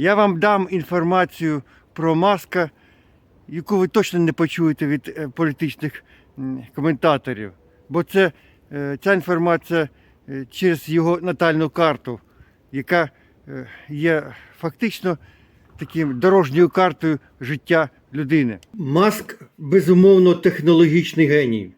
Я вам дам інформацію про Маска, яку ви точно не почуєте від е, політичних коментаторів. Бо це, е, ця інформація е, через його натальну карту, яка є фактично таким дорожньою картою життя людини. Маск безумовно технологічний геній.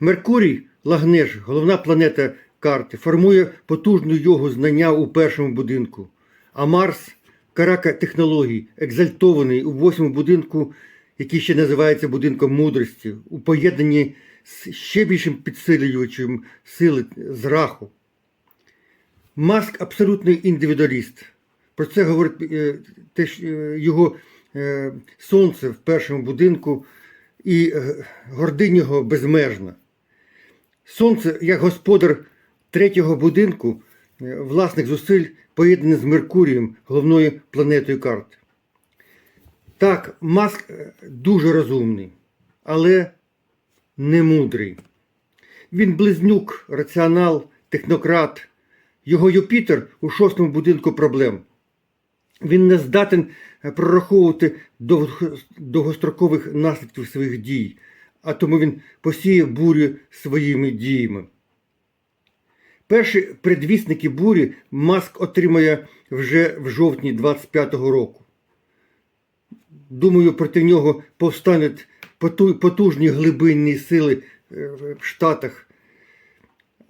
Меркурій Лагнеш, головна планета карти, формує потужну його знання у першому будинку. А Марс карака технологій, екзальтований у восьмому будинку, який ще називається будинком мудрості, у поєднанні з ще більшим підсилювачем сили з раху. Маск абсолютний індивідуаліст. Про це говорить е, теж е, його е, сонце в першому будинку і гординя його безмежна. Сонце, як господар третього будинку, власних зусиль поєднане з Меркурієм, головною планетою карти. Так, Маск е, дуже розумний, але не мудрий. Він близнюк, раціонал, технократ. Його Юпітер у шостому будинку проблем. Він не здатен е, прораховувати довгострокових наслідків своїх дій, а тому він посіє бурю своїми діями. Перші предвісники бурі Маск отримає вже в жовтні 25-го року. Думаю, проти нього повстануть потужні глибинні сили е, в Штатах.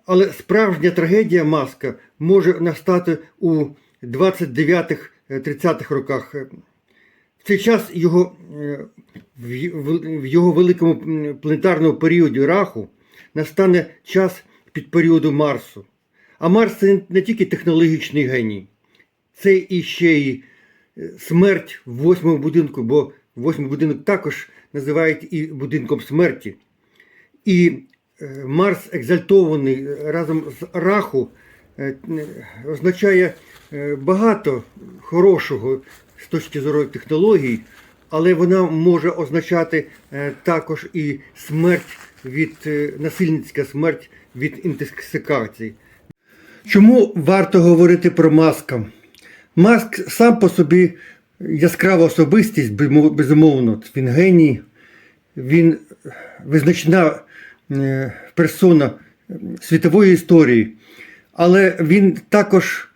Але справжня трагедія Маска може настати у 29-30-х роках. В цей час його, е, в його великому планетарному періоді раху настане час під періоду Марсу. А Марс це не тільки технологічний геній, це і ще й е, смерть в восьмому будинку, бо восьмий будинок також називають і будинком смерті. І е, Марс екзальтований разом з Раху е, е, означає е, багато хорошого з точки зору технологій, але вона може означати е, також і смерть від е, насильницька смерть від інтоксикації. Чому варто говорити про маска? Маск сам по собі яскрава особистість, безумовно, він геній, він визначна е, персона світової історії, але він також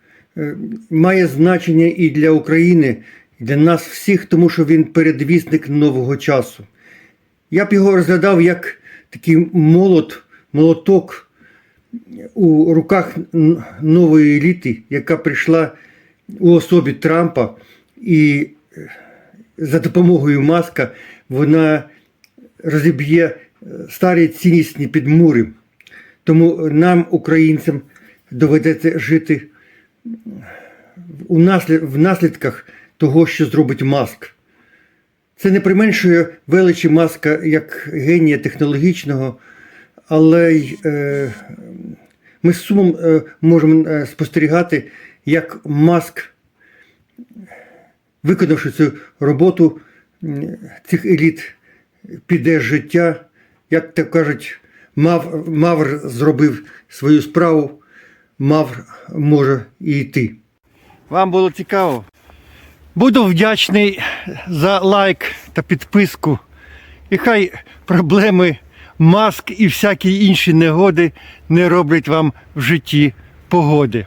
має значення і для України, для нас всіх, тому що він передвісник нового часу. Я б його розглядав як такий молот, молоток у руках нової еліти, яка прийшла у особі Трампа, і е, за допомогою маска вона розіб'є е, старі ціннісні підмури. Тому нам, українцям, доведеться жити у в наслідках того, що зробить маск. Це не применшує величі маска як генія технологічного, але й е, ми з сумом е, можемо е, спостерігати, як маск, виконавши цю роботу цих еліт, піде з життя, як то кажуть, мав, Мавр зробив свою справу, Мавр може і йти. Вам було цікаво? Буду вдячний за лайк та підписку. І хай проблеми маск і всякі інші негоди не роблять вам в житті погоди.